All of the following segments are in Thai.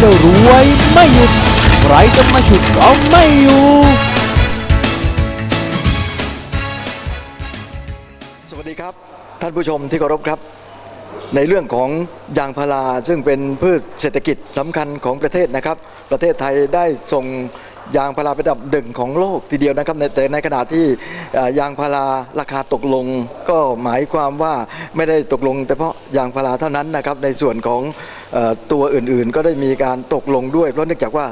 จะรวยไม่หยุด ใครจะมาฉุดก็ไม่อยู่สวัสดีครับ ท่านผู้ชมที่เคารพครับ ในเรื่องของยางพาราซึ่งเป็นพืชเศรษฐกิจสำคัญของประเทศนะครับ ประเทศไทยได้ส่ง ยางพาราเป็นดับหนึ่งของโลกทีเดียวนะครับในแต่ในขณะที่เอ่ยางพาราราคาตกลง ก็หมายความว่าไม่ได้ตกลงแต่เพราะยางพาราเท่านั้นนะครับในส่วนของอตัวอื่นๆ ก็ได้มีการตกลงด้วยเพราะเนื่องจากว่า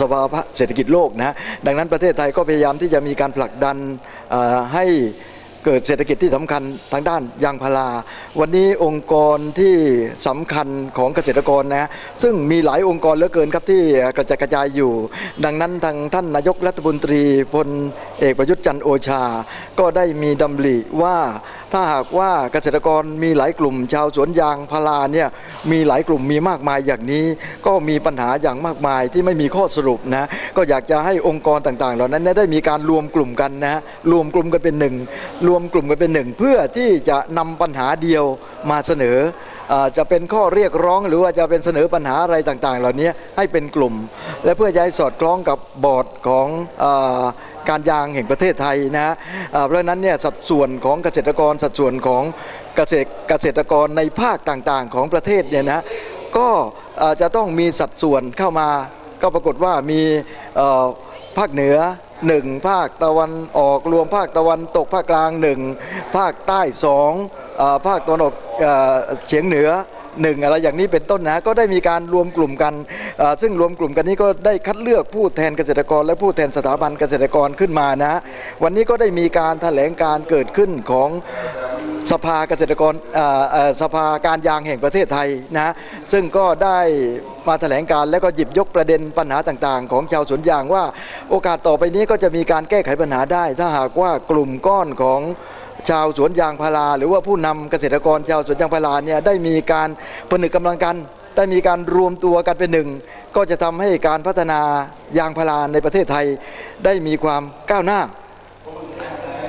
สภาวะเศรษฐกิจโลกนะดังนั้นประเทศไทยก็พยายามที่จะมีการผลักดันให้ เกิดเศรษฐกิจที่สำคัญทางด้านยางพารา วันนี้องค์กรที่สำคัญของเกษตรกรนะฮะซึ่งมีหลายองค์กรเหลือเกินครับที่กระจายกระจายอยู่ ดังนั้นทางท่านนายกรัฐมนตรีพลเอกประยุทธ์จันโอชา ก็ได้มีดำริว่าถ้าหากว่าเกษตรกรมีหลายกลุ่ม ชาวสวนยางพาราเนี่ยมีหลายกลุ่มมีมากมายอย่างนี้ก็มีปัญหาอย่างมากมายที่ไม่มีข้อสรุปนะก็อยากจะให้องค์กรต่างๆ เหล่านั้นได้มีการรวมกลุ่มกันนะฮะรวมกลุ่มกันเป็นหนึ่งรววมกลุ่มกันเป็นหนึ่ง เพื่อที่จะนำปัญหาเดียวมาเสนออจะเป็นข้อเรียกร้องหรือว่าจะเป็นเสนอปัญหาอะไรต่างๆ เหล่านี้ให้เป็นกลุ่ม และเพื่อจะให้สอดคล้องกับบอร์ดของอการยางแห่งประเทศไทยนะฮะเพราะนั้นเนี่ยสัดส่วนของเกษตรกรสัดส่วนของเกษตรเกษตรกรในภาคต่างๆ ของประเทศเนี่ยนะก็จะต้องมีสัดส่วนเข้ามาก็ปรากฏว่ามีภาคเหนือ หนึ่งภาคตะวันออกรวมภาคตะวันตกภาคกลางหนึ่งภาคใต้สองอภาคตะวันออกเอเฉียงเหนือหนึ่งอะไรอย่างนี้เป็นต้นนะก็ได้มีการรวมกลุ่มกัน ซึ่งรวมกลุ่มกันนี้ก็ได้คัดเลือกผู้แทนเกษตรกร และผู้แทนสถาบันเกษตรกรขึ้นมานะ วันนี้ก็ได้มีการแถลงการเกิดขึ้นของ สภาเกษตรกรสภาการยางแห่งประเทศไทยนะซึ่งก็ได้มาแถลงการแล้วก็หยิบยกประเด็นปัญหาต่างๆ ของชาวสวนยางว่า โอกาสต่อไปนี้ก็จะมีการแก้ไขปัญหาได้ ถ้าหากว่ากลุ่มก้อนของชาวสวนยางพารา หรือว่าผู้นำเกษตรกรชาวสวนยางพาราเนี่ยได้มีการผนึกกำลังกันได้มีการรวมตัวกันเป็นหนึ่ง ก็จะทำให้การพัฒนายางพาราในประเทศไทย ได้มีความก้าวหน้า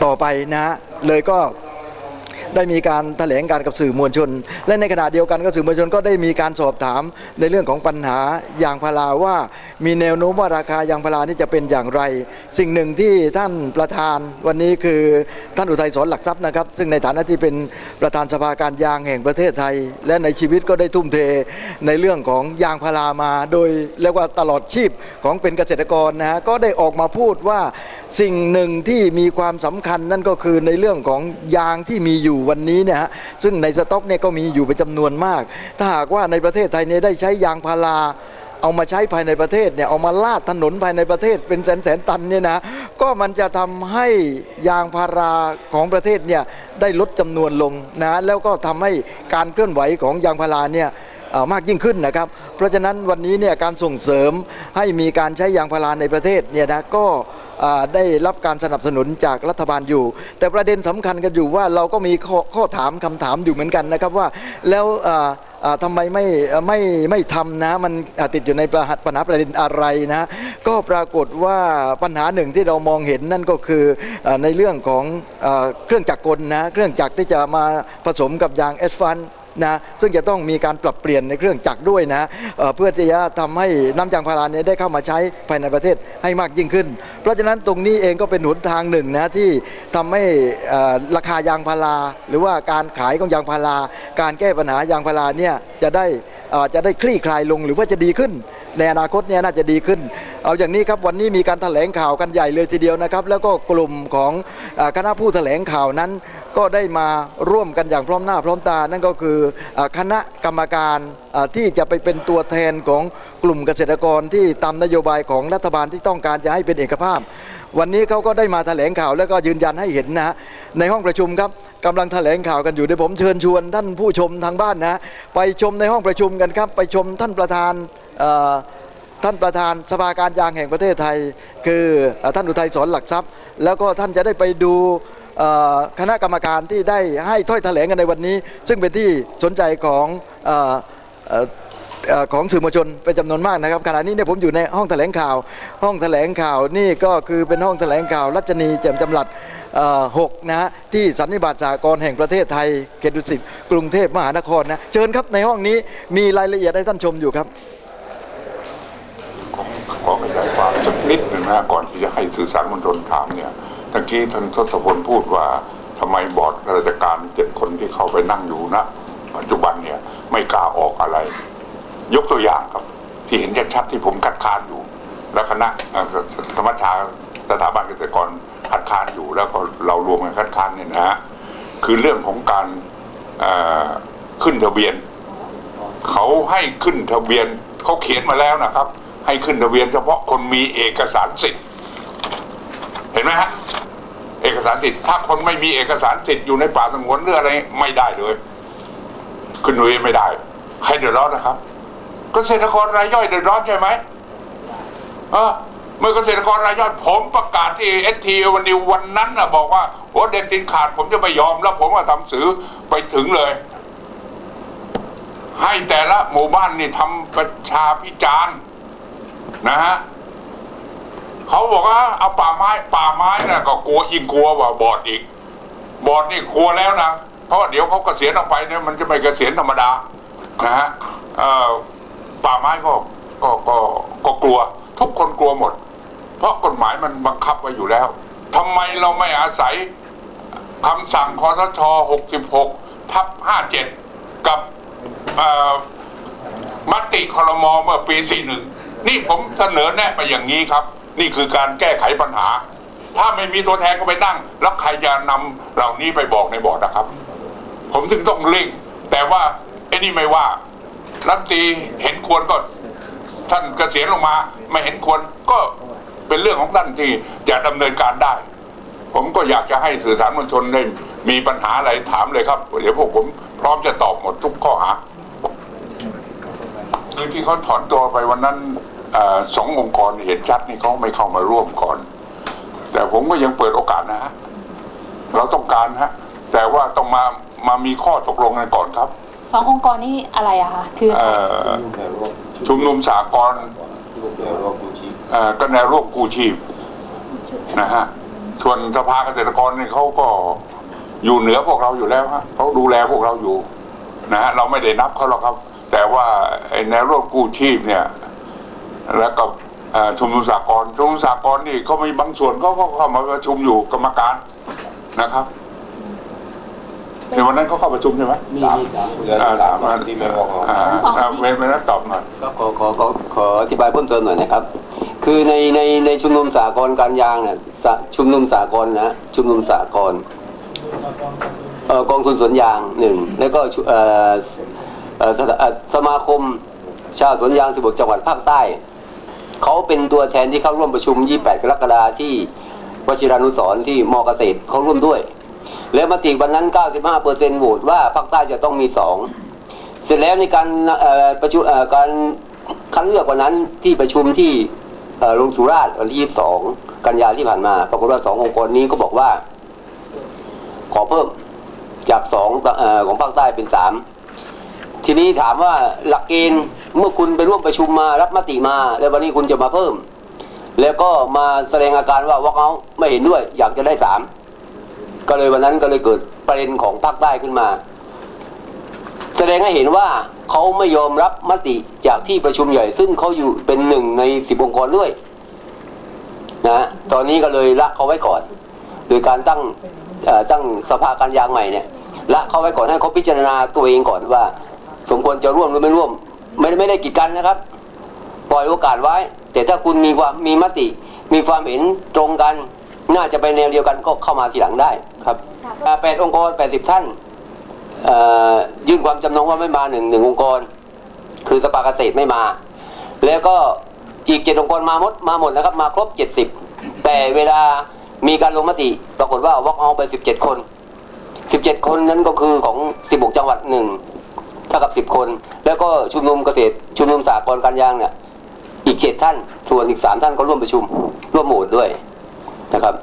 ต่อไปนะเลยก็ ได้มีการแถลงการกับสื่อมวลชน และในขณะเดียวกันก็สื่อมวลชนก็ได้มีการสอบถามในเรื่องของปัญหายางพาราว่า มีแนวโน้มว่าราคายางพารานี่จะเป็นอย่างไร สิ่งหนึ่งที่ท่านประธานวันนี้คือท่านอุทัยสอนหลักทรัพย์นะครับ ซึ่งในฐานะที่เป็นประธานสภาการยางแห่งประเทศไทย และในชีวิตก็ได้ทุ่มเทในเรื่องของยางพารามา โดยเรียกว่าตลอดชีพของเป็นเกษตรกรนะฮะก็ได้ออกมาพูดว่าสิ่งหนึ่งที่มีความสำคัญนั่นก็คือในเรื่องของยางที่มีอยู่วันนี้เนี่ยฮะซึ่งในสต็อกเนี่ยก็มีอยู่เป็นจำนวนมาก ถ้าหากว่าในประเทศไทยเนี่ยได้ใช้ยางพาราเอามาใช้ภายในประเทศเนี่ยเอามาลาดถนนภายในประเทศเป็นแสนแสนตันเนี่ยนะก็มันจะทำให้ยางพาราของประเทศเนี่ยได้ลดจำนวนลงนะแล้วก็ทำให้การเคลื่อนไหวของยางพาราเนี่ยมากยิ่งขึ้นนะครับ เพราะฉะนั้นวันนี้เนี่ยการส่งเสริมให้มีการใช้ยางพาราในประเทศเนี่ยนะก็ ได้รับการสนับสนุนจากรัฐบาลอยู่ แต่ประเด็นสำคัญกันอยู่ว่าเราก็มีข้อขอถามคำถามอยู่เหมือนกันนะครับว่าแล้วอ่าอ่าทำไมไม่ไม่ไม่ทำนะมันติดอยู่ในปัญหาประเด็นอะไรนะ ก็ปรากฏว่าปัญหาหนึ่งที่เรามองเห็นนั่นก็คือในเรื่องของเครื่องจักรกลนะเครื่องจักรที่จะมาผสมกับยางเอสฟัน นะซึ่งจะต้องมีการปรับเปลี่ยนในเครื่องจักรด้วยนะเพื่อที่จะทำให้น้ำยางพาราเนี่ยได้เข้ามาใช้ภายในประเทศให้มากยิ่งขึ้น เพราะฉะนั้นตรงนี้เองก็เป็นหนทางหนึ่งนะที่ทำให้ราคายางพารา หรือว่าการขายของยางพารา การแก้ปัญหายางพาราเนี่ยจะได้จะได้คลี่คลายลงหรือว่าจะดีขึ้น ในอนาคตเนี่ยน่าจะดีขึ้น เอาอย่างนี้ครับวันนี้มีการแถลงข่าวกันใหญ่เลยทีเดียวนะครับ แล้วก็กลุ่มของคณะผู้แถลงข่าวนั้น ก็ได้มาร่วมกันอย่างพร้อมหน้าพร้อมตา นั่นก็คือคณะกรรมการที่จะไปเป็นตัวแทนของกลุ่มเกษตรกรที่ตามนโยบายของรัฐบาลที่ต้องการจะให้เป็นเอกภาพ วันนี้เขาก็ได้มาแถลงข่าวแล้วก็ยืนยันให้เห็นนะฮะในห้องประชุมครับกำลังแถลงข่าวกันอยู่เดี๋ยวผมเชิญชวนท่านผู้ชมทางบ้านนะไปชมในห้องประชุมกันครับ ไปชมท่านประธานท่านประธานสภาการยางแห่งประเทศไทย คือท่านอุทัยสอนหลักทรัพย์ แล้วก็ท่านจะได้ไปดู คณะกรรมการที่ได้ให้ถ้อยแถลงกันในวันนี้ ซึ่งเป็นที่สนใจของออของสื่อมวลชนเป็นจำนวนมากนะครับขณะนี้เนี่ยผมอยู่ในห้องแถลงข่าว ห้องแถลงข่าวนี่ก็คือเป็นห้องแถลงข่าวรัชนีแจ่มจำหลัดหกนะฮะที่สันนิบาตสากรแห่งประเทศไทยเขตดุสิตกรุงเทพมหานครนะเชิญครับในห้องนี้มีรายละเอียดให้ท่านชมอยู่ครับขอขยายความสักนิดหนึ่งนะก่อนที่จะให้สื่อสารมวลชนถามเนี่ย ตะกี้ท่านทศพลพูดว่าทำไมบอร์ดราชการเจ็ดคนที่เข้าไปนั่งอยู่นะปัจจุบันเนี่ยไม่กล้าออกอะไร ยกตัวอย่างครับ ที่เห็นชัดๆที่ผมคัดค้านอยู่ แล้วคณะธรรมชาสถาบันเกษตรกรคัดค้านอยู่แล้วก็เรารวมกันคัดค้านเนี่ยนะฮะคือเรื่องของการขึ้นทะเบียน เขาให้ขึ้นทะเบียนเขาเขียนมาแล้วนะครับ ให้ขึ้นทะเบียนเฉพาะคนมีเอกสารสิทธิ์ เห็นไหมฮะเอกสารสิทธิ์ถ้าคนไม่มีเอกสารสิทธิ์อยู่ในป่าสงวนหรืออะไรไม่ได้เลยขึ้นทะเบียนไม่ได้ ใครเดือดร้อนนะครับเกษตรกรรายย่อยเดือดร้อนใช่ไหมเออเมื่อเกษตรกรรายย่อยผมประกาศที่เอสทีวันนี้วันนั้นนะบอกว่าโอ้เด็นตินขาดผมจะไม่ยอมแล้วผมก็ทำสื่อไปถึงเลย ให้แต่ละหมู่บ้านนี่ทำประชาพิจารณ์นะฮะ เขาบอกว่าเอาป่าไม้ป่าไม้น่ะก็กลัวยิ่งกลัวว่าบอดอีก บอดนี่กลัวแล้วนะเพราะเดี๋ยวเขาเกษียณออกไปเนี่ยมันจะไม่เกษียณธรรมดานะฮะป่าไม้ก็ก็ก็ก็กลัว ทุกคนกลัวหมด เพราะกฎหมายมันบังคับไว้อยู่แล้วทำไมเราไม่อาศัยคำสั่งคอสช 66 ทับ 57 กับมติครมเมื่อปี 41 นี่ผมเสนอแนะไปอย่างนี้ครับ นี่คือการแก้ไขปัญหา ถ้าไม่มีตัวแทนก็ไปนั่ง แล้วใครจะนำเหล่านี้ไปบอกในบอร์ดนะครับ ผมถึงต้องเร่ง แต่ว่าไอ้นี่ไม่ว่ารัฐตีเห็นควรก็ท่านเกษียณลงมา ไม่เห็นควรก็เป็นเรื่องของท่านที่จะดำเนินการได้ ผมก็อยากจะให้สื่อสารมวลชนได้มีปัญหาอะไรถามเลยครับ เดี๋ยวพวกผมพร้อมจะตอบหมดทุกข้อหาคือที่เขาถอนตัวไปวันนั้น สององค์กรเห็นชัดนี่เขาไม่เข้ามาร่วมก่อน แต่ผมก็ยังเปิดโอกาสนะฮะเราต้องการฮะแต่ว่าต้องมามามีข้อตกลงกันก่อนครับสององค์กรนี่อะไรอะคะคือเอ่อชุมนุมสากลเอ่อก็แนวร่วมกู้ชีพนะฮะส่วนสภาเกษตรกรเนี่ยเขาก็อยู่เหนือพวกเราอยู่แล้วฮะเขาดูแลพวกเราอยู่นะฮะเราไม่ได้นับเขาหรอกครับ แต่ว่าไอ้แนวร่วมกู้ชีพเนี่ย แล้วก็เอ่อชุมนุมสากลชุมนุมสากลนี่เขามีบางส่วนเขาก็เข้ามาประชุมอยู่กรรมการนะครับในวันนั้นเขาเข้าประชุมใช่ไหมมีมีสามเหลืออ่าสาถามมมาที่ไม่ออกอ่าอ่าเว้นไม่ได้ตอบหน่อยก็ขอขอขอขออธิบายเพิ่มเติมหน่อยนะครับ คือในในในชุมนุมสากลการยางเนี่ยสะชุมนุมสากลนะชุมนุมสากลเอ่อกองทุนสวนยางหนึ่งแล้วก็ชุเอ่อเอ่อสถาเอ่อสมาคมชาวสวนยาง16จังหวัดภาคใต้ เขาเป็นตัวแทนที่เข้าร่วมประชุม 28 กรกฎาคมที่วชิรานุสรที่มอเกษตรเขาร่วมด้วย แล้วมติวันนั้น 95%โหวตว่าภาคใต้จะต้องมีสองเสร็จแล้วในการประชุมการคัดเลือกวันนั้นที่ประชุมที่ลงสุราษฎร์วันที่ 22 กันยาที่ผ่านมาปรากฏว่าสององค์กรนี้ก็บอกว่า ขอเพิ่มจากสองของภาคใต้เป็นสามทีนี้ถามว่าหลักเกณฑ์ เมื่อคุณไปร่วมประชุมมารับมติมา แล้ววันนี้คุณจะมาเพิ่ม แล้วก็มาแสดงอาการว่าวอกเอาไม่เห็นด้วย อยากจะได้สามก็เลยวันนั้นก็เลยเกิดประเด็นของภาคใต้ขึ้นมา แสดงให้เห็นว่าเขาไม่ยอมรับมติจากที่ประชุมใหญ่ ซึ่งเขาอยู่เป็นหนึ่งในสิบองค์กรด้วยนะตอนนี้ก็เลยละเขาไว้ก่อน โดยการตั้งตั้งสภาการยางใหม่เนี่ยละเขาไว้ก่อนให้เขาพิจารณาตัวเองก่อนว่า สมควรจะร่วมหรือไม่ร่วม ไม่ได้ไม่ได้กีดกันนะครับ ปล่อยโอกาสไว้ แต่ถ้าคุณมีความมีมติ มีความเห็นตรงกัน น่าจะไปแนวเดียวกันก็เข้ามาทีหลังได้ครับอ่าแปดองค์กรแปดสิบท่านเอ่อยื่นความจำนงว่าไม่มาหนึ่งหนึ่งองค์กร คือสภาเกษตรไม่มา แล้วก็อีกเจ็ดองค์กรมาหมดมาหมดนะครับ มาครบเจ็ดสิบแต่เวลามีการลงมติปรากฏว่าวอกเอาไปสิบเจ็ดคนสิบเจ็ดคนนั้นก็คือของสิบหกจังหวัดหนึ่ง เท่ากับสิบคน แล้วก็ชุมนุมเกษตรชุมนุมสากลการยางเนี่ยอีกเจ็ดท่าน ส่วนอีกสามท่านก็ร่วมประชุมร่วมโหวตด้วยนะครับ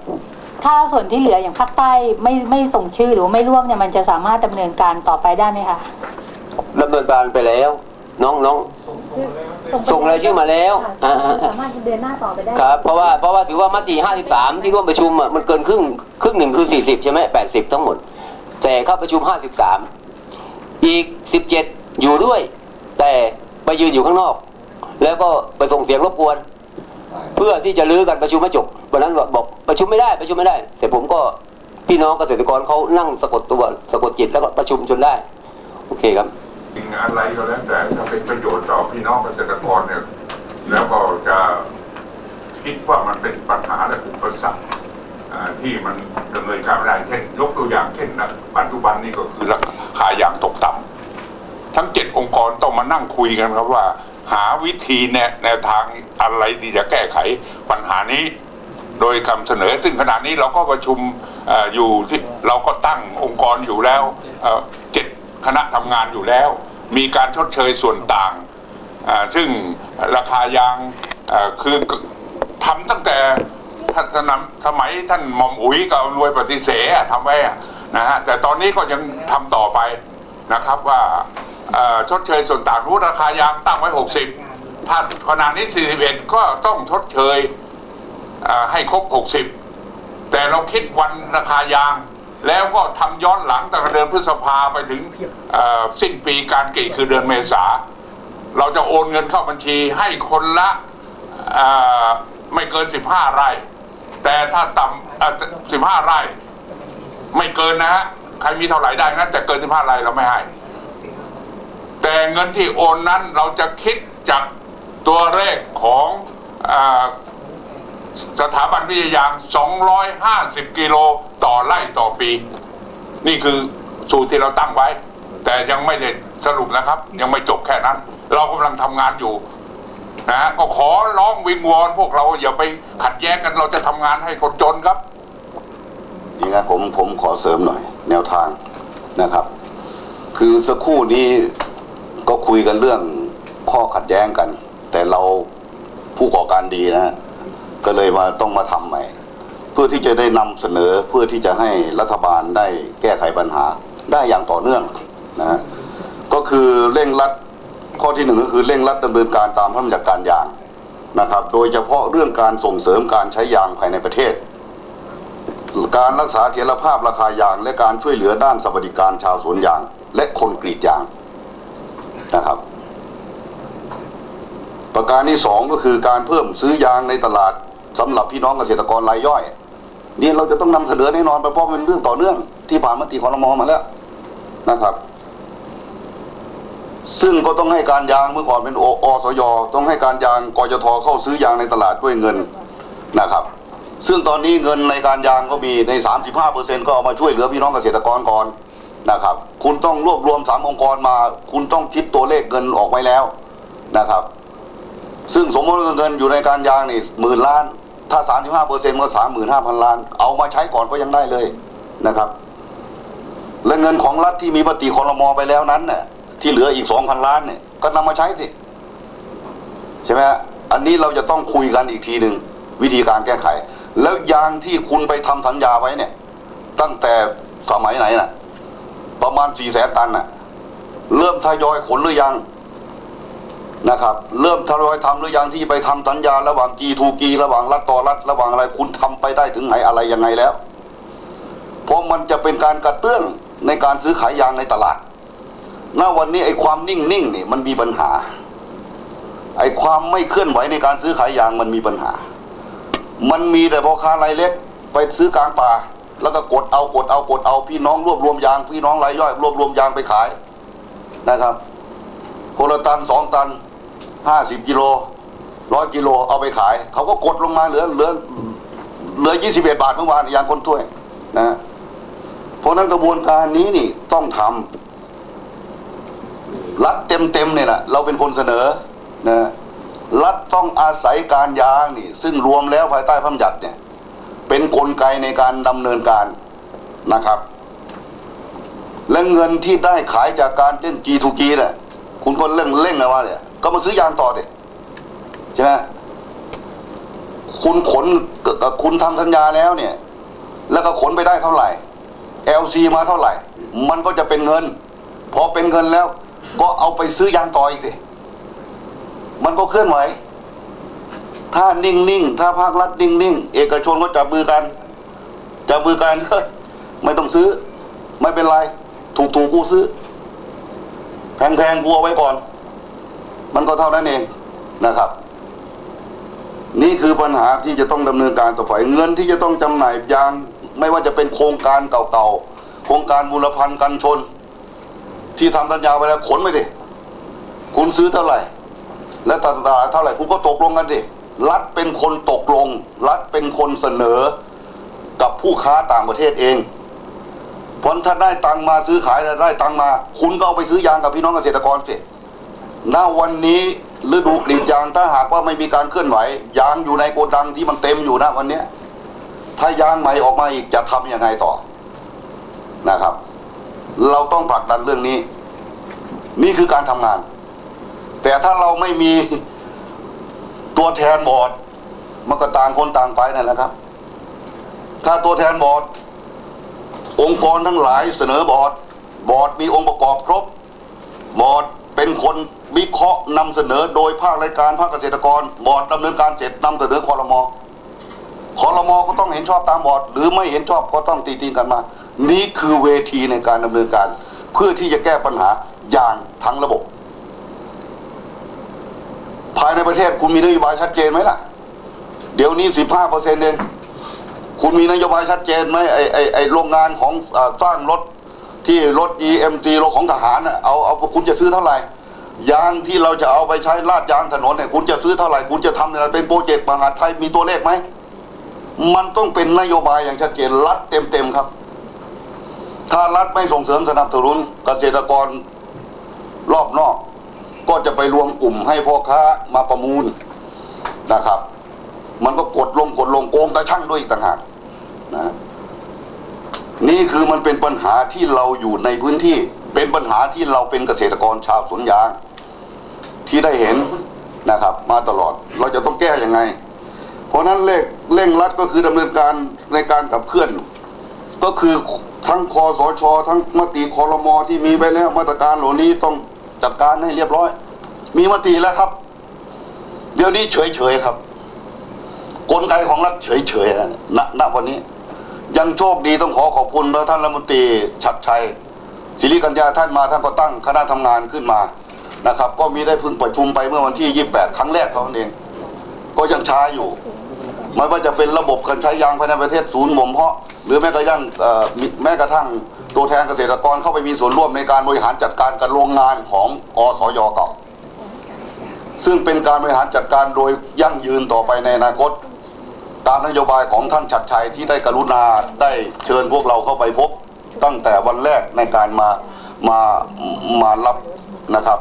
ถ้าส่วนที่เหลืออย่างภาคใต้ไม่ไม่ส่งชื่อหรือว่าไม่ร่วมเนี่ยมันจะสามารถดำเนินการต่อไปได้ไหมคะดำเนินการไปแล้ว น้องน้องส่งรายชื่อมาแล้วอ่าสามารถเดินหน้าต่อไปได้ครับเพราะว่าเพราะว่าถือว่ามติ 53 ที่ร่วมประชุมอะมันเกินครึ่งครึ่งหนึ่งคือ 40 ใช่ไหม80 ทั้งหมด แต่เข้าประชุม 53 อีก 17 อยู่ด้วย แต่ไปยืนอยู่ข้างนอก แล้วก็ไปส่งเสียงรบกวน เพื่อที่จะลื้อการประชุมให้จบวันนั้นบอกประชุมไม่ได้ประชุมไม่ได้แต่ผมก็พี่น้องเกษตรกรเขานั่งสะกดตัวสะกดจิตแล้วก็ประชุมจนได้ โอเคครับสิ่งอะไรก็แล้วแต่ถ้าเป็นประโยชน์ต่อพี่น้องเกษตรกรเนี่ยแล้วก็จะคิดว่ามันเป็นปัญหาและอุปสรรค ที่มันดำเนินการไม่ได้เช่นยกตัวอย่างเช่นนะปัจจุบันนี้ก็คือราคายางตกต่ำทั้งเจ็ดองค์กรต้องมานั่งคุยกันครับว่า หาวิธีแนวแนวทางอะไรที่จะแก้ไขปัญหานี้โดยคำเสนอ ซึ่งขณะนี้เราก็ประชุมออยู่ที่เราก็ตั้งองค์กรอยู่แล้วเจ็ดคณะทำงานอยู่แล้ว มีการชดเชยส่วนต่าง ซึ่งราคายางคือทำตั้งแต่ ท่านสนามสมัยท่านหม่อมอุ๋ยกับอำนวยปฏิเสธทำไว้นะฮะแต่ตอนนี้ก็ยังทำต่อไปนะครับว่าชดเชยส่วนต่างรู้ราคายางตั้งไว้ 60 ถ้าขณะนี้ 41 ก็ต้องชดเชยให้ครบ 60 แต่เราคิดวันราคายาง แล้วก็ทำย้อนหลังตั้งแต่เดือนพฤษภาไปถึงสิ้นปีการกรีดคือเดือนเมษา เราจะโอนเงินเข้าบัญชีให้คนละไม่เกิน 15 ไร่ แต่ถ้าต่ำ15ไร่ ไม่เกินนะฮะใครมีเท่าไหร่ได้นะแต่เกิน15ไร่เราไม่ให้ แต่เงินที่โอนนั้นเราจะคิดจากตัวเลขของอสถาบันวิทยาง250 กิโลต่อไร่ต่อปี นี่คือสูตรที่เราตั้งไว้ แต่ยังไม่ได้สรุปนะครับ ยังไม่จบแค่นั้น เรากำลังทำงานอยู่ นะก็ขอร้องวิงวอนพวกเราอย่าไปขัดแย้งกันเราจะทำงานให้คนจนครับนี่ครับผมผมขอเสริมหน่อย แนวทางนะครับ คือสักครู่นี้ก็คุยกันเรื่องข้อขัดแย้งกัน แต่เราผู้ก่อการดีนะ ก็เลยมาต้องมาทำใหม่ เพื่อที่จะได้นำเสนอเพื่อที่จะให้รัฐบาลได้แก้ไขปัญหาได้อย่างต่อเนื่องนะก็คือเร่งรัด ข้อที่หนึ่งก็คือเร่งรัดดำเนินการตามพระราชบัญญัติการยางนะครับ โดยเฉพาะเรื่องการส่งเสริมการใช้ยางภายในประเทศ การรักษาเถรภาพราคายาง และการช่วยเหลือด้านสวัสดิการชาวสวนยาง และคนกรีดยางนะครับ ประการที่สองก็คือการเพิ่มซื้อยางในตลาดสำหรับพี่น้องเกษตรกรรายย่อยนี่เราจะต้องนำเสนอแน่นอนไปเพราะมันเป็นเรื่องต่อเนื่องที่ผ่านมติคอรมอมาแล้วนะครับ ซึ่งก็ต้องให้การยางเมื่อก่อนเป็นโออสยต้องให้การยางกยทเข้าซื้อยางในตลาดด้วยเงินนะครับ ซึ่งตอนนี้เงินในการยางก็มีใน 35%ก็เอามาช่วยเหลือพี่น้องเกษตรกรก่อนนะครับ คุณต้องรวบรวมสามองค์กรมา คุณต้องคิดตัวเลขเงินออกไว้แล้วนะครับ ซึ่งสมมติเงินอยู่ในการยางนี่หมื่นล้าน ถ้า 35%ก็35,000ล้าน เอามาใช้ก่อนก็ยังได้เลยนะครับ และเงินของรัฐที่มีมติคอรมอไปแล้วนั้นเนี่ย ที่เหลืออีก2,000ล้านเนี่ย ก็นำมาใช้สิ ใช่ไหมฮะอันนี้เราจะต้องคุยกันอีกทีหนึ่งวิธีการแก้ไข แล้วยางที่คุณไปทำสัญญาไว้เนี่ย ตั้งแต่สมัยไหนน่ะ ประมาณ4ี่แสนตันน่ะ เริ่มทยอยขนหรือยังนะครับ เริ่มทยอยทำหรือยังที่ไปทำสัญญา ระหว่าง G2G ระหว่างรัฐต่อรัฐระหว่างอะไรคุณทำไปได้ถึงไหนอะไรยังไงแล้ว เพราะมันจะเป็นการกระเตื้องในการซื้อขายยางในตลาด ณวันนี้ไอ้ความนิ่งๆนี่มันมีปัญหา ไอ้ความไม่เคลื่อนไหวในการซื้อขายยางมันมีปัญหา มันมีแต่พ่อค้ารายเล็ก ไปซื้อกลางป่า แล้วก็กดเอากดเอากดเอาพี่น้องรวบรวมยาง พี่น้องรายย่อยรวบรวมยางไปขายนะครับคนละตันสองตันห้าสิบกิโลร้อยกิโลเอาไปขาย เขาก็กดลงมาเหลือเหลือเหลือยี่สิบเอ็ดบาทเมื่อวานยางคนถ้วยนะเพราะฉะนั้นกระบวนการนี้นี่ต้องทำ รัฐเต็มๆเนี่ยนะเราเป็นคนเสนอนะรัฐต้องอาศัยการยางนี่ ซึ่งรวมแล้วภายใต้พระบัญญัติเนี่ยเป็นนกลไกในการดำเนินการนะครับ และเงินที่ได้ขายจากการเต้น G2G เนี่ยคุณก็เร่งเร่งนะว่าเนี่ยก็มาซื้อยางต่อเด็ใช่ไหมคุณขนคุณทำสัญญาแล้วเนี่ย แล้วก็ขนไปได้เท่าไหร่ LC มาเท่าไหร่ มันก็จะเป็นเงิน พอเป็นเงินแล้ว ก็เอาไปซื้อยางต่ออีกสิมันก็เคลื่อนไหว ถ้านิ่งๆ ถ้าภาครัฐนิ่งๆ เอกชนก็จับมือกันจับมือกันไม่ต้องซื้อ ไม่เป็นไร ถูกๆกูซื้อ แพงๆกูเอาไว้ก่อน มันก็เท่านั้นเองนะครับ นี่คือปัญหาที่จะต้องดำเนินการต่อไปเงินที่จะต้องจำหน่ายยาง ไม่ว่าจะเป็นโครงการเก่าๆโครงการมูลพันธ์กันชน ที่ทำสัญญาไว้แล้วขนไปดิคุณซื้อเท่าไหร่ และตลาดเท่าไหร่คุณก็ตกลงกันดิรัฐเป็นคนตกลง รัฐเป็นคนเสนอกับผู้ค้าต่างประเทศเองเพราะถ้าได้ตังมาซื้อขายได้ตังมา คุณก็เอาไปซื้อยางกับพี่น้องเกษตรกรสิณวันนี้ฤดูกรีดยางถ้าหากว่าไม่มีการเคลื่อนไหวยางอยู่ในโกดังที่มันเต็มอยู่นะวันนี้ถ้ายางใหม่ออกมาอีกจะทำยังไงต่อนะครับ เราต้องผลักดันเรื่องนี้ นี่คือการทำงาน แต่ถ้าเราไม่มีตัวแทนบอร์ดมันก็ต่างคนต่างไปนั่นแหละครับ ถ้าตัวแทนบอร์ดองค์กรทั้งหลายเสนอบอร์ดบอร์ดมีองค์ประกอบครบบอร์ดเป็นคนวิเคราะห์นำเสนอโดยภาครายการภาคเกษตรกร บอร์ดดำเนินการเสร็จนำเสนอคอรมอคอรมอก็ต้องเห็นชอบตามบอร์ด หรือไม่เห็นชอบก็ต้องตีตีกันมา นี่คือเวทีในการดำเนินการ เพื่อที่จะแก้ปัญหาอย่างทั้งระบบ ภายในประเทศคุณมีนโยบายชัดเจนไหมล่ะ เดี๋ยวนี้สิบห้าเปอร์เซ็นต์เองคุณมีนโยบายชัดเจนไหมไอไอไอโรงงานของอสร้างรถที่รถ EMG รถของทหารน่ะเอาเอาคุณจะซื้อเท่าไหร่ยางที่เราจะเอาไปใช้ลาดยางถนนเนี่ยคุณจะซื้อเท่าไหร่ คุณจะทำอะไรเป็นโปรเจกต์มหาดไทยมีตัวเลขไหม มันต้องเป็นนโยบายอย่างชัดเจนรัฐเต็มๆครับ ถ้ารัฐไม่ส่งเสริมสนับสนุนเกษตรกรรอบนอก ก็จะไปรวมกลุ่มให้พ่อค้ามาประมูลนะครับ มันก็กดลงกดลงโกงตาช่างด้วยอีกต่างหากนะนี่คือมันเป็นปัญหาที่เราอยู่ในพื้นที่ เป็นปัญหาที่เราเป็นเกษตรกรชาวสวนยาง ที่ได้เห็นนะครับ มาตลอดเราจะต้องแก้ยังไง เพราะนั้นเร่งเร่งรัดก็คือดำเนินการในการขับเคลื่อน ก็คือทั้งคอสช ทั้งมติคอรมอที่มีไปแล้วมาตรการเหล่านี้ต้องจัดการให้เรียบร้อย มีมติแล้วครับ เดี๋ยวนี้เฉยๆครับ กลไกของรัฐเฉยๆนะณวันนี้ ยังโชคดีต้องขอขอบคุณพระท่านรัฐมนตรีชัดชัยศิริกัญญาท่านมาท่านก็ตั้งคณะทำงานขึ้นมานะครับ ก็มีได้เพิ่งประชุมไปเมื่อวันที่ 28 ครั้งแรกเท่านั้นเอง ก็ยังช้าอยู่ ไม่ว่าจะเป็นระบบการใช้ยางภายในประเทศศูนย์หม่มเพาะ หรือแม้กระทั่งแม้กระทั่งตัวแทนเกษตรกรเข้าไปมีส่วนร่วมในการบริหารจัดการกับโรงงานของอสยเก่าซึ่งเป็นการบริหารจัดการโดยยั่งยืนต่อไปในอนาคต ตามนโยบายของท่านชัดชัยที่ได้กรุณาได้เชิญพวกเราเข้าไปพบ ตั้งแต่วันแรกในการมามามารับนะครับ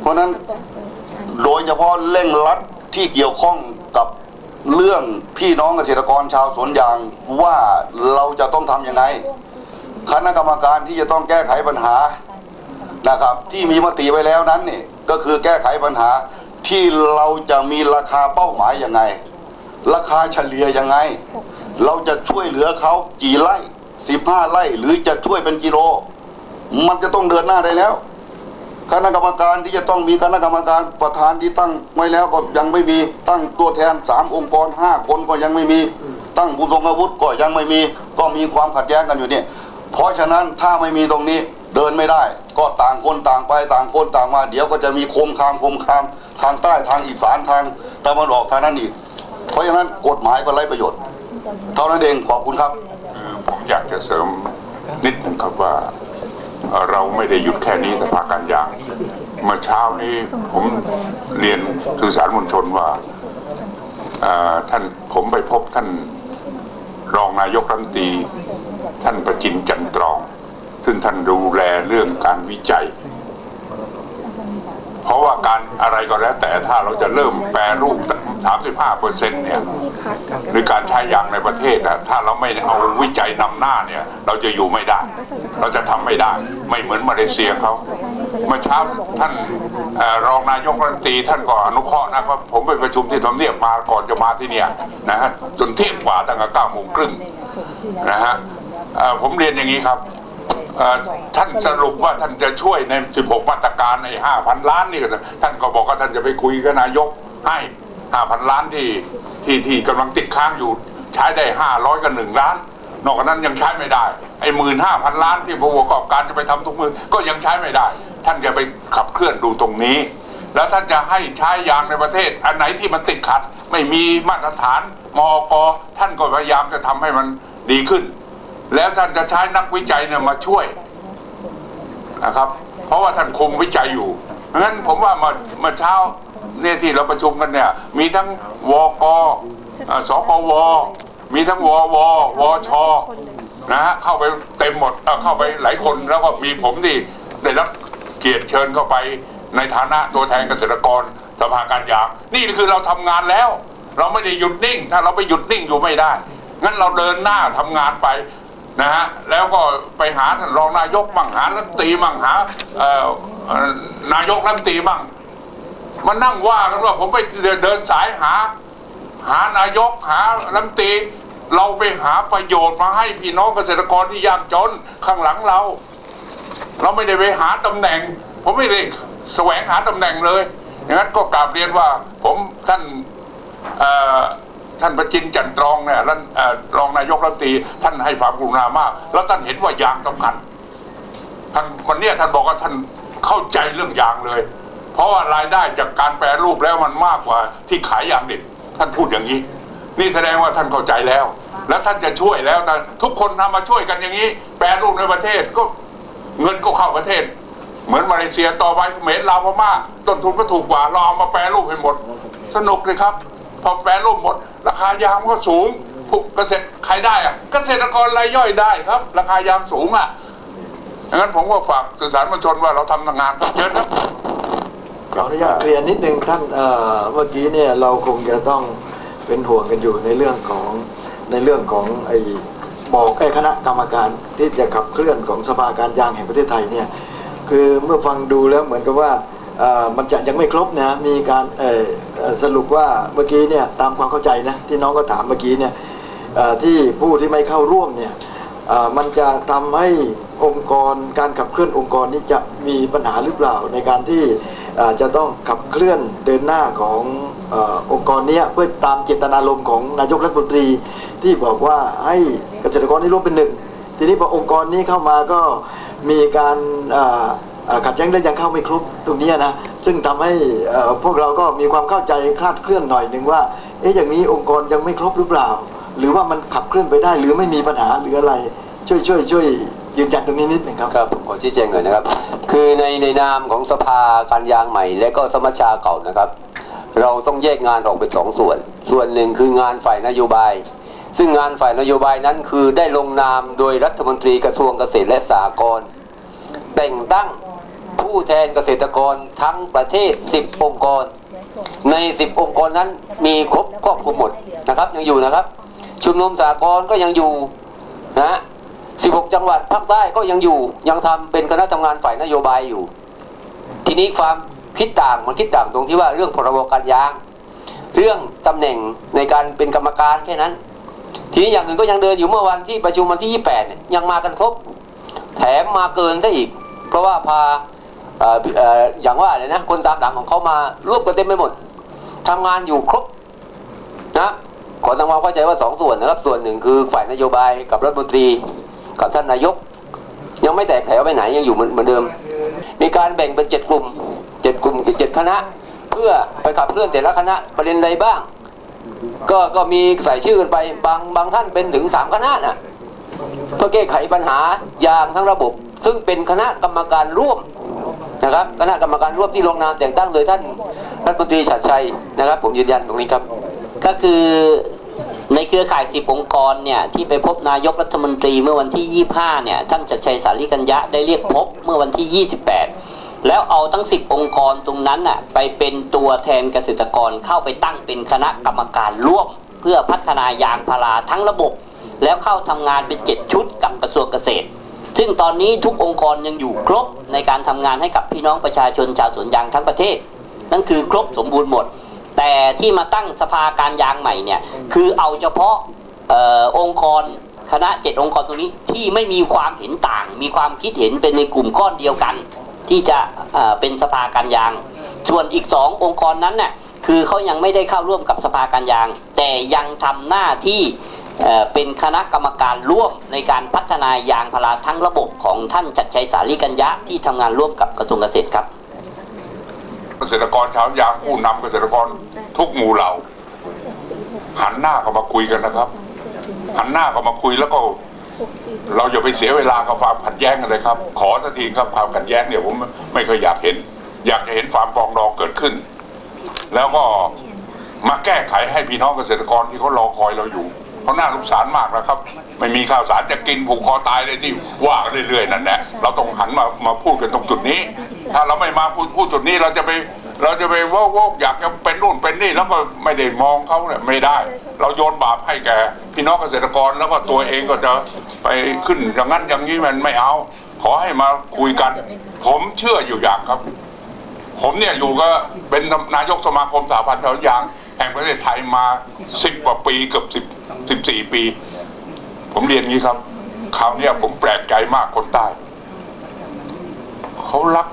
เพราะฉะนั้นโดยเฉพาะเร่งรัดที่เกี่ยวข้องกับ เรื่องพี่น้องเกษตรกรชาวสวนยางว่าเราจะต้องทำยังไง คณะกรรมการที่จะต้องแก้ไขปัญหานะครับ ที่มีมติไว้แล้วนั้นนี่ก็คือแก้ไขปัญหาที่เราจะมีราคาเป้าหมายยังไง ราคาเฉลี่ยยังไง เราจะช่วยเหลือเขากี่ไร่สิบห้าไร่หรือจะช่วยเป็นกิโล มันจะต้องเดินหน้าได้แล้ว คณะกรรมการที่จะต้องมีคณะกรรมการประธานที่ตั้งไว้แล้วก็ยังไม่มีตั้งตัวแทนสามองค์กรห้าคนก็ยังไม่มี ตั้งผู้ทรงอาวุธก็ยังไม่มี ก็มีความขัดแย้งกันอยู่เนี่ยเพราะฉะนั้นถ้าไม่มีตรงนี้เดินไม่ได้ ก็ต่างคนต่างไปต่างคนต่างมา เดี๋ยวก็จะมีโคมคามโคมคาม ทางใต้ทางอีสานทางตะวันออกทางนั้นอีก เพราะฉะนั้นกฎหมายก็ไร้ประโยชน์ เท่านั้นเองขอบคุณครับ ผมอยากจะเสริมนิดหนึ่งครับว่า เราไม่ได้หยุดแค่นี้สภาการยางเมื่อเช้านี้ผมเรียนสื่อสารมวลชนว่าท่านผมไปพบท่านรองนายกรัฐมนตรีท่านประจินจันตรอง ซึ่งท่านดูแลเรื่องการวิจัย เพราะว่าการอะไรก็แล้วแต่ถ้าเราจะเริ่มแปรรูป 35เปอร์เซ็นต์เนี่ยหรือการใช้ยางในประเทศนะถ้าเราไม่เอาวิจัยนำหน้าเนี่ย เราจะอยู่ไม่ได้ เราจะทำไม่ได้ ไม่เหมือนมาเลเซียเขาเมื่อเช้าท่านอรองนายกรัฐมนตรีท่านก็อนุเคราะห์นะครับผมไปประชุมที่ทำเนียบมาก่อนจะมาที่เนี่ยนะฮะจนเที่ยงกว่าตั้งแต่เก้าโมงครึ่งนะฮะอ่อผมเรียนอย่างนี้ครับ เอ่อท่านสรุปว่าท่านจะช่วยใน 16 มาตรการใน 5,000 ล้านนี่ก็ท่านก็บอกว่าท่านจะไปคุยกับนายกให้ 5,000 ล้านที่ที่ที่กำลังติดค้างอยู่ใช้ได้ 500กับ1ล้าน นอกจากนั้นยังใช้ไม่ได้ ไอ้หมื่นห้าพันล้านที่ผู้ประกอบการจะไปทำทุกมือก็ยังใช้ไม่ได้ ท่านจะไปขับเคลื่อนดูตรงนี้ แล้วท่านจะให้ใช้ยางในประเทศ อันไหนที่มันติดขัด ไม่มีมาตรฐานมอกท่านก็พยายามจะทำให้มันดีขึ้น แล้วท่านจะใช้นักวิจัยเนี่ยมาช่วยนะครับ เพราะว่าท่านคุมวิจัยอยู่งั้นผมว่ามาเมื่อเช้าเนี่ยที่เราประชุมกันเนี่ย มีทั้งวกสกวมีทั้งวววชนะฮะเข้าไปเต็มหมดเข้าไปหลายคนแล้วก็มีผมที่ได้รับเกียรติเชิญเข้าไปในฐานะตัวแทนเกษตรกรสภาการยางนี่คือเราทำงานแล้ว เราไม่ได้หยุดนิ่ง ถ้าเราไปหยุดนิ่งอยู่ไม่ได้งั้นเราเดินหน้าทำงานไป นะฮะแล้วก็ไปหาท่านรองนายกมั่งหารัฐมนตรีมั่งหาเอ่อเอ่อนายกรัฐมนตรีมั่งมานั่งว่ากันว่าผมไปเดินสายหา หานายกหารัฐมนตรีเราไปหาประโยชน์มาให้พี่น้องเกษตรกรที่ยากจนข้างหลังเรา เราไม่ได้ไปหาตำแหน่ง ผมไม่ได้แสวงหาตำแหน่งเลยอย่างนั้นก็กราบเรียนว่าผมท่านเอ่อ ท่านประจินจันตรองเนี่ยรัฐรองนายกรัฐมนตรีท่านให้ความกรุณามาก แล้วท่านเห็นว่ายางสำคัญท่านวันนี้ท่านบอกว่าท่านเข้าใจเรื่องยางเลย เพราะว่ารายได้จากการแปรรูปแล้วมันมากกว่าที่ขายยางดิบท่านพูดอย่างนี้ นี่แสดงว่าท่านเข้าใจแล้ว แล้วท่านจะช่วยแล้วแต่ทุกคนทำมาช่วยกันอย่างนี้ แปรรูปในประเทศก็เงินก็เข้าประเทศ เหมือนมาเลเซียต่อไปเขมรลาวพม่าต้นทุนก็ถูกกว่าเราเอามาแปรรูปให้หมด สนุกเลยครับ พอแปรรูปหมด ราคายางก็สูงผู้เกษตรใครได้อะเกษตรกรรายย่อยได้ครับ ราคายางสูงอะดังนั้นผมก็ฝากสื่อสารมวลชนว่าเราทำงานครับเชิญครับขออนุญาตเคลียร์นิดนึงท่านเมื่อกี้เนี่ยเราคงจะต้องเป็นห่วงกันอยู่ในเรื่องของในเรื่องของไอ้บอกไอ้คณะกรรมการที่จะขับเคลื่อนของสภาการยางแห่งประเทศไทยเนี่ยคือเมื่อฟังดูแล้วเหมือนกับว่า มันจะยังไม่ครบนะมีการสรุปว่าเมื่อกี้เนี่ยตามความเข้าใจนะที่น้องก็ถามเมื่อกี้เนี่ยที่ผู้ที่ไม่เข้าร่วมเนี่ยมันจะทำให้องค์กรการขับเคลื่อนองค์กรนี้จะมีปัญหาหรือเปล่าในการที่จะต้องขับเคลื่อนเดินหน้าขององค์กรนี้เพื่อตามเจตนารมณ์ของนายกรัฐมนตรีที่บอกว่าให้เกษตรกรนี่ร่วมเป็นหนึ่ง ทีนี้พอองค์กรนี้เข้ามาก็มีการ ขัดแย้งและยังเข้าไม่ครบตรงนี้นะซึ่งทำให้พวกเราก็มีความเข้าใจคลาดเคลื่อนหน่อยหนึ่งว่าเอ๊ะอย่างนี้องค์กรยังไม่ครบหรือเปล่า หรือว่ามันขับเคลื่อนไปได้ หรือไม่มีปัญหาหรืออะไร ช่วยช่วยช่วยยืนยันตรงนี้นิดหนึ่งครับครับผมขอชี้แจงหน่อยนะครับ คือในในนามของสภาการยางใหม่ และก็สมัชชาเก่านะครับ เราต้องแยกงานออกเป็นสองส่วน ส่วนหนึ่งคืองานฝ่ายนโยบาย ซึ่งงานฝ่ายนโยบายนั้นคือได้ลงนามโดยรัฐมนตรีกระทรวงเกษตรและสหกรณ์แต่งตั้ง ผู้แทนเกษตรกรทั้งประเทศ 10 องค์กร ใน 10 องค์กรนั้นมีครบครอบคลุมหมดนะครับยังอยู่นะครับ ชุมนุมสากลก็ยังอยู่นะ16 จังหวัดภาคใต้ก็ยังอยู่ยังทำเป็นคณะทำงานฝ่ายนโยบายอยู่ ทีนี้ความคิดต่างมันคิดต่างตรงที่ว่าเรื่องพรบการยาง เรื่องตำแหน่งในการเป็นกรรมการแค่นั้น ทีนี้อย่างอื่นก็ยังเดินอยู่เมื่อวันที่ประชุมวันที่ 28เนี่ยยังมากันครบ แถมมาเกินซะอีก เพราะว่าพา อย่างว่าเลยนะคนตามหลังของเขามารวบกันเต็มไปหมดทำงานอยู่ครบนะขอทำความเข้าใจว่าสองส่วนนะครับส่วนหนึ่งคือฝ่ายนโยบายกับรัฐมนตรี กับท่านนายก ยังไม่แตกแถวไปไหนยังอยู่เหมือนเดิม มีการแบ่งเป็นเจ็ดกลุ่มเจ็ดกลุ่มเจ็ดคณะ เพื่อไปขับเคลื่อนแต่ละคณะประเด็นใดบ้าง ก็ก็มีใส่ชื่อกันไปบางบางท่านเป็นถึงสามคณะน่ะเพื่อแก้ไขปัญหายางทั้งระบบ ซึ่งเป็นคณะกรรมการร่วม นะครับคณะกรรมการร่วมที่ลงนามแต่งตั้งโดยท่านรัฐมนตรีชัดชัยนะครับ ผมยืนยันตรงนี้ครับ ก็คือในเครือข่าย10องค์กรเนี่ยที่ไปพบนายกรัฐมนตรีเมื่อวันที่ 25 เนี่ยท่านจัดชัยสาริกัญญะได้เรียกพบเมื่อวันที่ 28 แล้วเอาทั้ง 10 องค์กรตรงนั้นน่ะไปเป็นตัวแทนเกษตรกรเข้าไปตั้งเป็นคณะกรรมการร่วม เพื่อพัฒนายางพาราทั้งระบบ แล้วเข้าทำงานเป็น 7 ชุดกับกระทรวงเกษตร ซึ่งตอนนี้ทุกองค์กรยังอยู่ครบในการทำงานให้กับพี่น้องประชาชนชาวสวนยางทั้งประเทศ นั่นคือครบสมบูรณ์หมด แต่ที่มาตั้งสภาการยางใหม่เนี่ยคือเอาเฉพาะออองค์กรคณะเจ็ดองค์กรตรงนี้ที่ไม่มีความเห็นต่าง มีความคิดเห็นเป็นในกลุ่มก้อนเดียวกัน ที่จะเเป็นสภาการยาง ส่วนอีกสององค์กรนั้นน่ะคือเขายังไม่ได้เข้าร่วมกับสภาการยาง แต่ยังทำหน้าที่ เป็นคณะกรรมการร่วมในการพัฒนายางพาราทั้งระบบของท่านจัดชัยสาลีกัญญะที่ทำงานร่วมกับกระทรวงเกษตรครับเกษตรกรชาวยางผู้นำเกษตรกรทุกหมู่เหล่าหันหน้าเข้ามาคุยกันนะครับ หันหน้าเข้ามาคุยแล้วก็ เราอย่าไปเสียเวลากับความขัดแย้งกันเลยครับ ขอสักทีครับความขัดแย้งเนี่ยผมไม่เคยอยากเห็น อยากจะเห็นความปองดองเกิดขึ้น แล้วก็มาแก้ไขให้พี่น้องเกษตรกรที่เขารอคอยเราอยู่ เขาน่าสงสารมากนะครับ ไม่มีข้าวสารจะกินผูกคอตายเลยที่ว่าเรื่อยๆนั่นแหละเราต้องหันมามาพูดกันตรงจุดนี้ ถ้าเราไม่มาพูดพูดจุดนี้เราจะไปเราจะไปวอกๆอยากจะเป็นนู่นเป็นนี่แล้วก็ไม่ได้มองเขาเนี่ยไม่ได้ เราโยนบาปให้แกพี่น้องเกษตรกรแล้วก็ตัวเองก็จะไปขึ้นอย่างนั้นอย่างนี้มันไม่เอา ขอให้มาคุยกัน ผมเชื่ออยู่อย่างครับ ผมเนี่ยอยู่ก็เป็นนายกสมาคมสหพันธ์ชาวยาง แห่งประเทศไทยมาสิบกว่าปีเกือบสิบสิบสี่ปี ผมเรียนงี้ครับคราวนี้ผมแปลกใจมากคนใต้เขารัก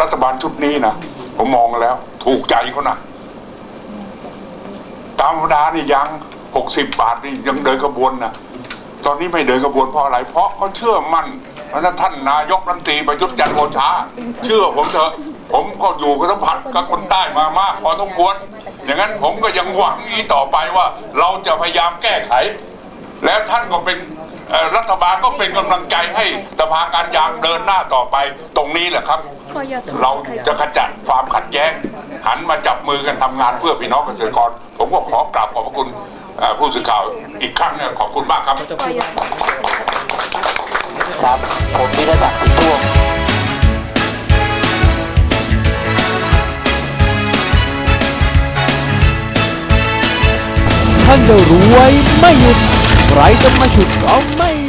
รัฐบาลชุดนี้นะผมมองแล้ว ถูกใจเขานะตามธรรมดานี่ยังหกสิบบาทนี่ยังเดินขบวนนะตอนนี้ไม่เดินกระบวนเพราะอะไร เพราะเขาเชื่อมั่นเพราะฉะนั้นท่านนายกรัฐมนตรีประยุทธ์จันทร์โอชาเชื่อผมเถอะ ผมก็อยู่กับสัมผัสกับคนใต้มามากพอต้องควร อย่างนั้นผมก็ยังหวังอีกต่อไปว่าเราจะพยายามแก้ไข แล้วท่านก็เป็นเอ่อรัฐบาลก็เป็นกำลังใจให้สภาการยางเดินหน้าต่อไปตรงนี้แหละครับ เราจะขจัดความขัดแย้ง หันมาจับมือกันทำงานเพื่อพี่น้องเกษตรกร ผมก็ขอกราบขอบพระคุณเอ่อผู้สื่อข่าวอีกครั้งเนี่ยขอบคุณมากครับ ครับ ผมวิรศักดิ์สิทธิ์พ่วงานจะรวยไม่หยุด ใครจะมาฉุดเอาไม่